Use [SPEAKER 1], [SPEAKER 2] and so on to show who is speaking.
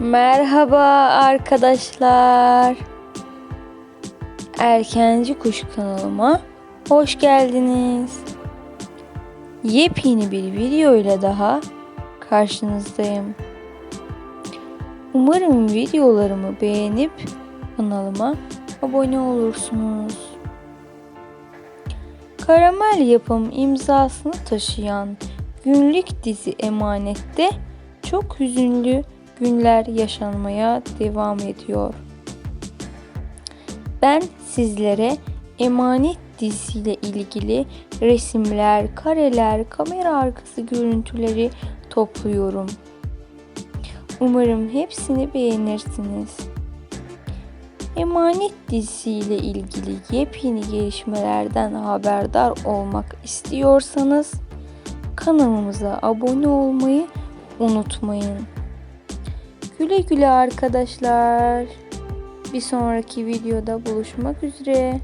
[SPEAKER 1] Merhaba arkadaşlar. Erkenci Kuş kanalıma hoş geldiniz. Yepyeni bir video ile daha karşınızdayım. Umarım videolarımı beğenip kanalıma abone olursunuz. Karamel yapım imzasını taşıyan günlük dizi Emanet'te çok hüzünlü günler yaşanmaya devam ediyor. Ben sizlere Emanet dizisiyle ilgili resimler, kareler, kamera arkası görüntüleri topluyorum. Umarım hepsini beğenirsiniz. Emanet dizisiyle ilgili yepyeni gelişmelerden haberdar olmak istiyorsanız kanalımıza abone olmayı unutmayın. Güle güle arkadaşlar. Bir sonraki videoda buluşmak üzere.